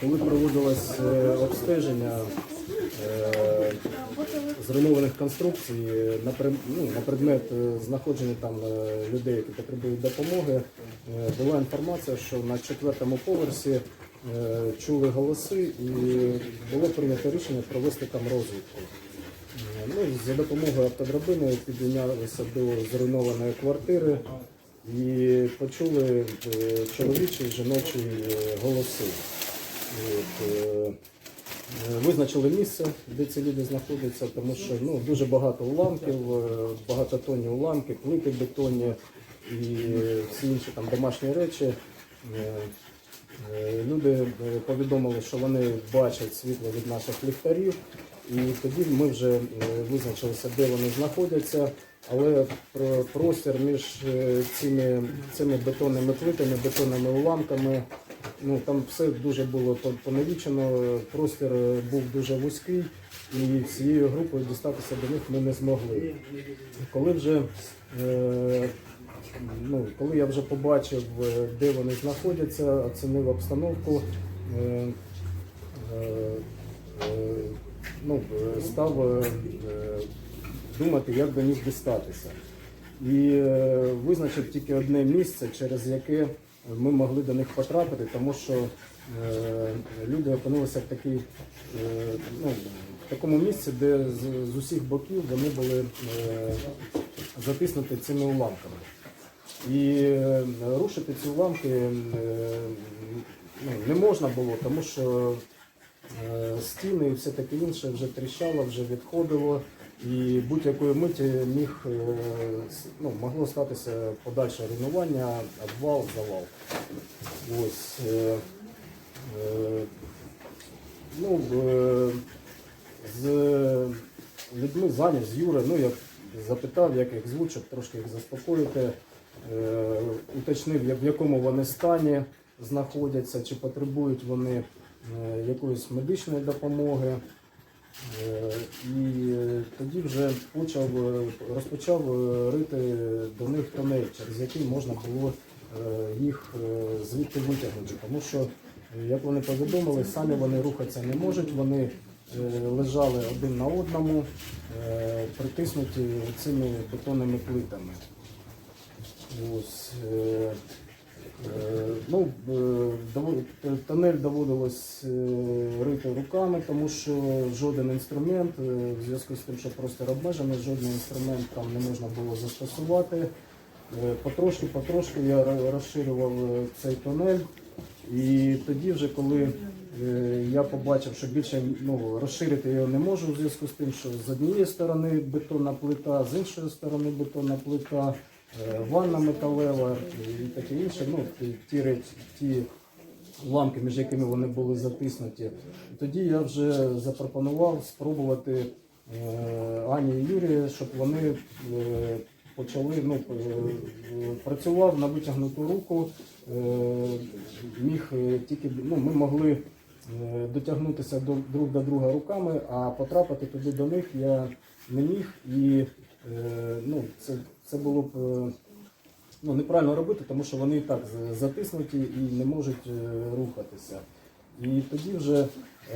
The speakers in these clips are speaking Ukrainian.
Коли проводилось е, обстеження е, зруйнованих конструкцій на, пред- ну, на предмет е, знаходження там е, людей, які потребують допомоги, е, була інформація, що на четвертому поверсі е, чули голоси і було прийнято рішення провести там розвідку. Е, Ну, за допомогою автодрабини піднялися до зруйнованої квартири і почули е, чоловічі жіночі е, голоси. От, е, е, Визначили місце, де ці люди знаходяться, тому що ну, дуже багато уламків, е, багатотонні уламки, плити бетонні і всі інші там домашні речі. Люди повідомили, що вони бачать світло від наших ліхтарів, і тоді ми вже визначилися, де вони знаходяться. Але простір між цими, цими бетонними плитами, бетонними уламками, ну там все дуже було по- понавічено, простір е, був дуже вузький, і цією групою дістатися до них ми не змогли. Коли вже е, ну, коли я вже побачив, е, де вони знаходяться, оцінив обстановку, е, е, е, ну, став е, думати, як до них дістатися. І е, визначив тільки одне місце, через яке ми могли до них потрапити, тому що е, люди опинилися в, такій, е, ну, в такому місці, де з, з усіх боків вони були е, затиснуті цими уламками. І рушити ці уламки ну, не можна було, тому що стіни і все таке інше вже тріщало, вже відходило. І будь-якої миті міг, е, ну, могло статися подальше руйнування, обвал, завал. Ось, е, е, ну, з людьми зайняв, з Юри, ну, я запитав, як їх звуть, трошки їх заспокоїти. Уточнив, в якому вони стані знаходяться, чи потребують вони якоїсь медичної допомоги. Е, І е, тоді вже почав, е, розпочав рити до них тунель, через який можна було їх звідти витягнути. Тому що, як вони повідомили, самі вони рухатися не можуть, вони лежали один на одному, притиснуті цими бетонними плитами. Ось, ну, е, дово- т- тунель доводилось е, рити руками, тому що жоден інструмент, е, в зв'язку з тим, що простір обмежений, жоден інструмент там не можна було застосувати. Е, Потрошки, потрошки я розширював е, цей тунель. І тоді, вже коли е, я побачив, що більше ну, розширити його не можу, в зв'язку з тим, що з однієї сторони бетонна плита, з іншої сторони бетонна плита, е, ванна металева і таке інше. Ну, ті- ті, уламки, між якими вони були затиснуті. Тоді я вже запропонував спробувати е, Ані і Юрію, щоб вони е, почали, ну, е, працював на витягнуту руку, е, міг е, тільки, ну, ми могли е, дотягнутися до, друг до друга руками, а потрапити туди до них я не міг. І е, ну, це, це було б е, ну, неправильно робити, тому що вони і так затиснуті і не можуть е, рухатися. І тоді вже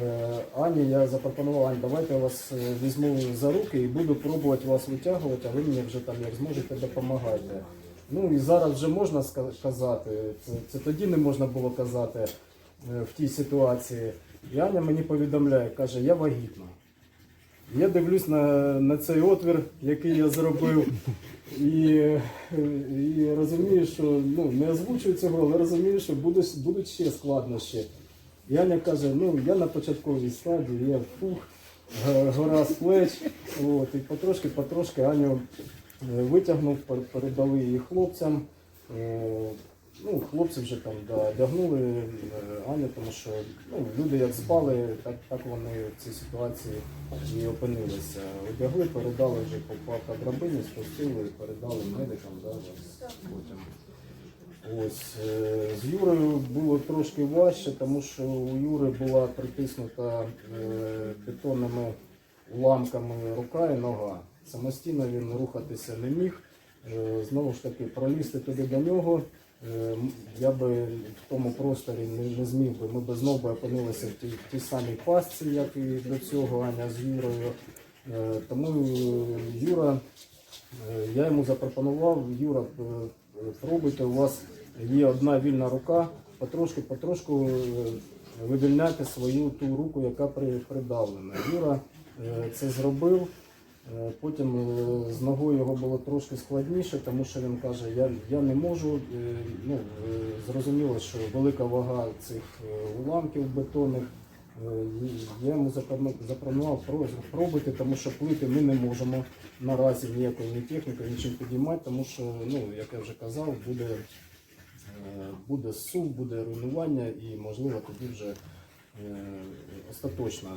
е, Ані я запропонував, Ань, давайте я вас е, візьму за руки і буду пробувати вас витягувати, а ви мені вже там як зможете допомагайте. Ну і зараз вже можна казати, це, це тоді не можна було казати е, в тій ситуації. І Аня мені повідомляє, каже, я вагітна. Я дивлюсь на, на цей отвір, який я зробив, і, і розумію, що ну, не озвучую цього, але розумію, що будуть, будуть ще складнощі. І Аня каже, ну я на початковій стадії, я фух, гора з плеч. От, і потрошки, потрошки Аню е, витягнув, передали її хлопцям. Ну, хлопці вже там да, одягнули е, Аню, тому що ну, люди як спали, так, так вони в цій ситуації і опинилися. Одягли, передали вже по, драбині, спустили передали медикам. Да, потім. Ось, е, з Юрою було трошки важче, тому що у Юри була притиснута е, бетонними уламками рука і нога. Самостійно він рухатися не міг. Знову ж таки, пролізти туди до нього я би в тому просторі не, не зміг би. Ми б знову опинилися в тій, тій самій пастці, як і до цього Аня з Юрою. Е, Тому е, Юра, е, я йому запропонував, Юра, е, пробуйте, у вас є одна вільна рука, потрошку, потрошку е, вивільняйте свою ту руку, яка при, придавлена. Юра е, це зробив. Е, Потім е, з ногою його було трошки складніше, тому що він каже, я, я не можу. Е, Ну, зрозуміло, що велика вага цих уламків бетонних. Я йому запропонував «Про- пробуйте, тому що плити ми не можемо наразі ніякою ні технікою, нічим підіймати, тому що, ну, як я вже казав, буде, буде сув, буде руйнування і, можливо, тоді вже остаточно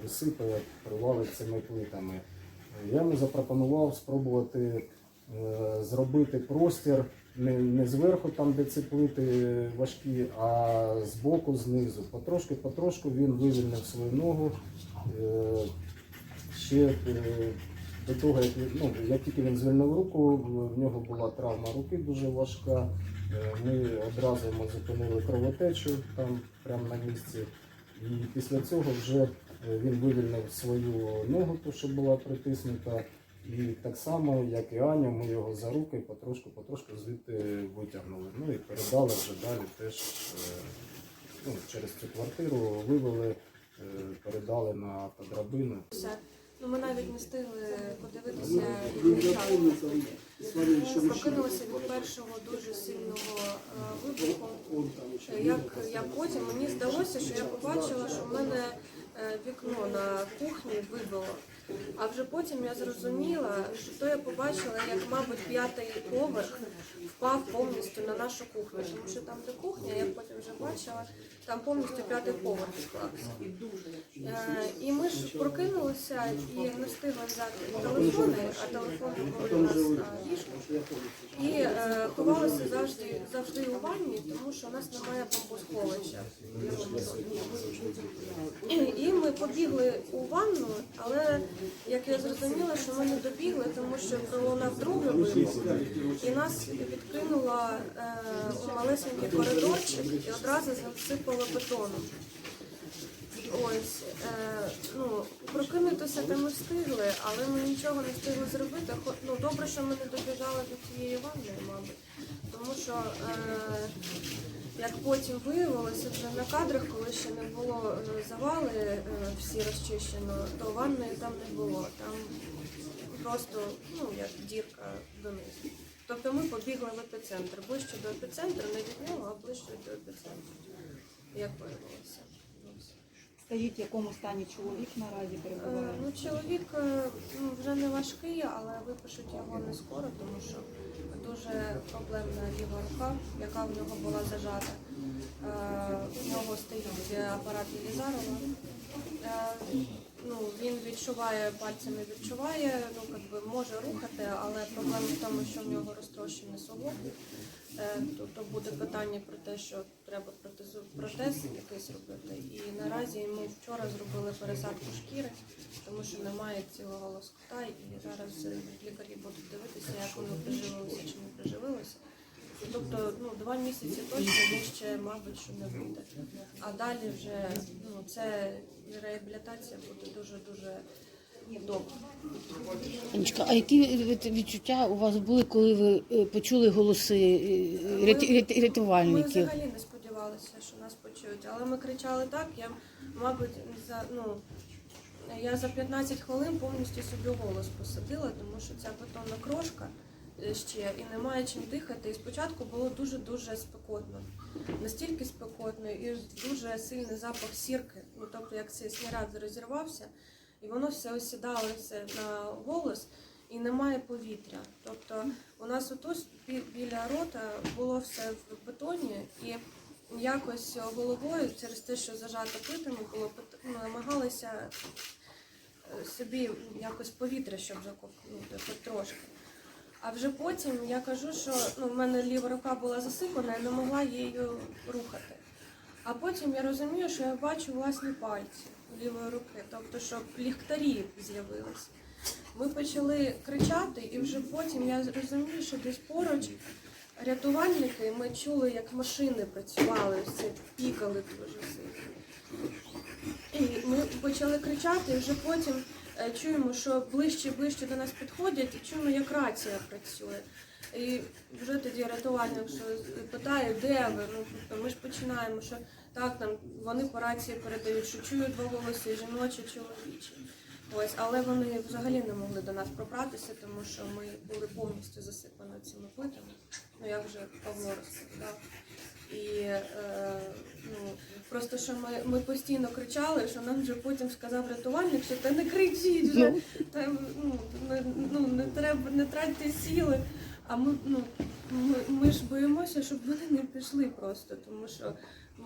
присипає, привалить цими плитами. Я йому запропонував спробувати е, зробити простір не, не зверху, там, де ці плити важкі, а збоку, знизу. Потрошки, потрошку він вивільнив свою ногу. Е, Ще е, до того, як, ну, як тільки він звільнив руку, в- нього була травма руки дуже важка. Ми одразу йому зупинили кровотечу там прямо на місці. І після цього вже він вивільнив свою ногу, ту, що була притиснута. І так само, як і Аня, ми його за руки потрошку, потрошку звідти витягнули. Ну і передали вже далі теж е, ну, через цю квартиру вивели, е, передали на автодрабину. Все. Ну, ми навіть не встигли подивитися і. Прокинулися від першого дуже сильного е, вибуху. Е, Як я потім мені здалося, що я побачила, що в мене е, вікно на кухні вибило. А вже потім я зрозуміла, що то я побачила, як, мабуть, п'ятий поверх впав повністю на нашу кухню. Тому що там, де кухня, я потім вже бачила, там повністю п'ятий поверх склався. Е, І ми ж прокинулися і не встигли взяти телефони, а телефон був у нас на ліжку. І е, ховалися завжди, завжди у ванні, тому що у нас немає бомбосховища. І ми побігли у ванну, але як я зрозуміла, що ми не добігли, тому що пролунав другий вибух, і нас відкинуло е, у малесенький коридорчик і одразу засипало бетоном. Ось, е, ну, прокинутися там ми встигли, але ми нічого не встигли зробити. Ну, добре, що ми не добіжали до цієї ванни, мабуть. Тому що, е, як потім виявилося вже на кадрах, коли ще не було е, завали е, всі розчищено, то ванної там не було. Там просто ну, як дірка донизу. Тобто ми побігли в епіцентр. Ближче до епіцентру, не від нього, а ближче до епіцентру. Як виявилося. Скажіть, в якому стані чоловік наразі Е, перебуває? Ну, чоловік е, ну, вже не важкий, але випишуть його не скоро, тому що дуже проблемна ліва рука, яка в нього була зажата. У нього стоїть апарат Єлізарова. Е, Ну, він відчуває, пальцями відчуває, ну, как би, може рухати, але проблема в тому, що в нього розтрощений суглоб. Е, Тобто буде питання про те, що треба протез якийсь робити. І наразі ми вчора зробили пересадку шкіри, тому що немає цілого лоскута, і зараз лікарі будуть дивитися, як воно приживилося чи не приживилося. Тобто, ну, два місяці точно він ще, мабуть, що не буде. А далі вже ну, це реабілітація буде дуже-дуже. Анечка, а які відчуття у вас були, коли ви е, почули голоси е, ряті- ряті- Ми взагалі не сподівалися, що нас почують, але ми кричали так. Я, мабуть, за ну я за 15 хвилин повністю собі голос посадила, тому що ця бетонна крошка е, ще і немає чим дихати. І спочатку було дуже дуже спекотно, настільки спекотно, і дуже сильний запах сірки. Ну тобто, як цей снаряд розірвався, і воно все осідалося на голос. І немає повітря. Тобто у нас отут біля рота було все в бетоні, і якось головою через те, що зажато плитами було, ну, намагалися е, собі якось повітря, щоб заковтнути хоч трошки. А вже потім я кажу, що ну, в мене ліва рука була засипана, я не могла її рухати. А потім я розумію, що я бачу власні пальці лівої руки, тобто, що ліхтарі з'явилися. Ми почали кричати, і вже потім я розумію, що десь поруч рятувальники, ми чули, як машини працювали, все пікали дуже сильно. І ми почали кричати, і вже потім е, чуємо, що ближче і ближче до нас підходять, і чуємо, як рація працює. І вже тоді рятувальник що питає, де ви? Ну, тобто ми ж починаємо, що так, нам вони по рації передають, що чують два голоси, жіночі, чоловічі. Ось, але вони взагалі не могли до нас пробратися, тому що ми були повністю засипані цими плитами. Ну як вже Павло розповідав. І е, ну, просто що ми, ми постійно кричали, що нам вже потім сказав рятувальник, що та не кричіть вже, та, ну, не, ну, не треба, не тратьте сили. А ми, ну, ми, ми ж боїмося, щоб вони не пішли просто, тому що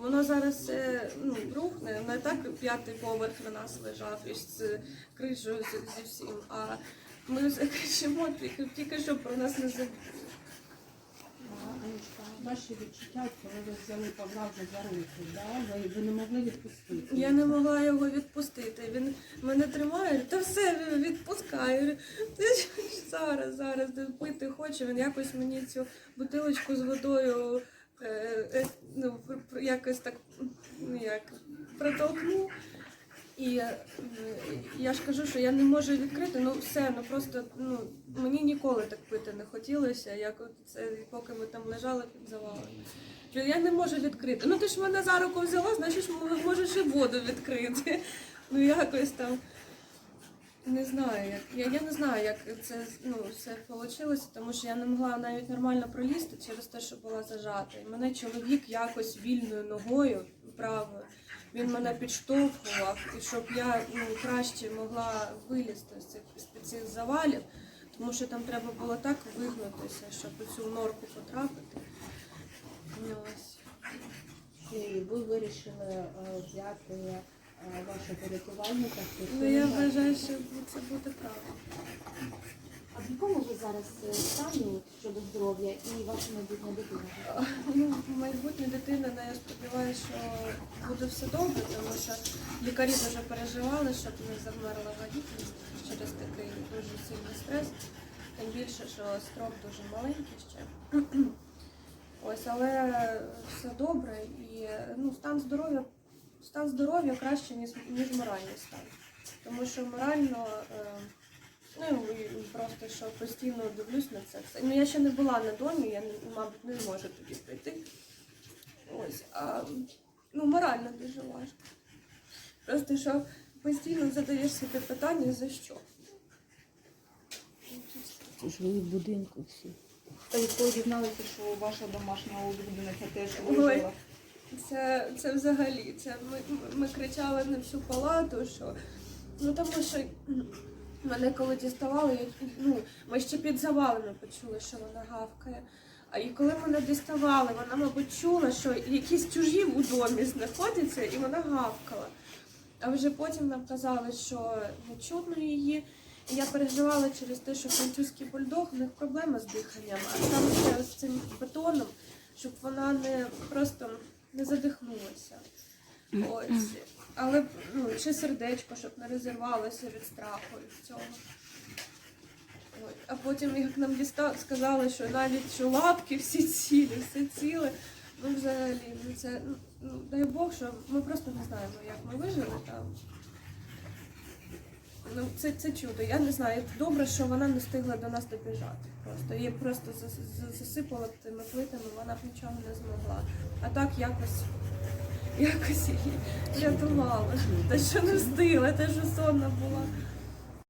воно зараз е, ну, рухне, не так п'ятий поверх на нас лежав із з кришею зі, всім, а ми кричимо, тільки, тільки щоб про нас не забули. Ваші відчуття, коли ви взяли Павла вже за руки, да? ви, ви не могли відпустити. Я не могла його відпустити. Він мене тримає, та все відпускає. Ти зараз, зараз пити хоче. Він якось мені цю бутилочку з водою е, е, ну, пр- пр- якось так ну, як, протолкнув. І е, я ж кажу, що я не можу відкрити, ну все, ну просто ну, мені ніколи так пити не хотілося, як це, поки ми там лежали під завалом. Я не можу відкрити. Ну ти ж мене за руку взяла, значить можеш і воду відкрити. Ну якось там. Не знаю, як я, я не знаю, як це ну, все вийшло, тому що я не могла навіть нормально пролізти через те, що була зажата. І мене чоловік якось вільною ногою правою. Він мене підштовхував, і щоб я ну, краще могла вилізти з цих, з цих завалів, тому що там треба було так вигнутися, щоб у цю норку потрапити. Ну. І ви вирішили е, взяти вашого рятувальника. Ну я вважаю, що це буде правильно. А в якому ви зараз е, стані щодо здоров'я і ваша майбутня дитина? Ну, майбутня дитина, ну, я сподіваюся, що буде все добре, тому що лікарі дуже переживали, щоб не замерла вагітність через такий дуже сильний стрес. Тим більше, що строк дуже маленький ще. Ось, але все добре і ну, стан здоров'я стан здоров'я краще, ніж, ніж моральний стан. Тому що морально, е, ну і просто що постійно дивлюсь на це все. Ну я ще не була на домі, я мабуть не можу тоді прийти. Ось, а ну морально дуже важко. Просто що постійно задаєш собі питання за що. Це ж ви в будинку всі. Та коли дізналися, що ваша домашня улюблениця теж вижила. Це, це взагалі, це ми, ми кричали на всю палату, що ну тому що мене коли діставали, я, ну, ми ще під завалами почули, що вона гавкає. А і коли мене діставали, вона, мабуть, чула, що якісь чужі у домі знаходяться, і вона гавкала. А вже потім нам казали, що не чутно її. Я переживала через те, що французький бульдог, у них проблема з диханням, а саме з цим бетоном, щоб вона не просто не задихнулася. Ось. Але ну, чи сердечко, щоб не розірвалося від страху від цього. От. А потім, як нам дістав, сказали, що навіть що лапки всі цілі, все ціле. Ну, взагалі, ну це ну, ну, дай Бог, що ми просто не знаємо, як ми вижили там. Ну, це, це чудо. Я не знаю. Добре, що вона не встигла до нас добіжати. Просто її просто зас- зас- тими плитами, вона б нічого не змогла. А так якось, якось її рятувала. Та що не встигла, те, що сонна була.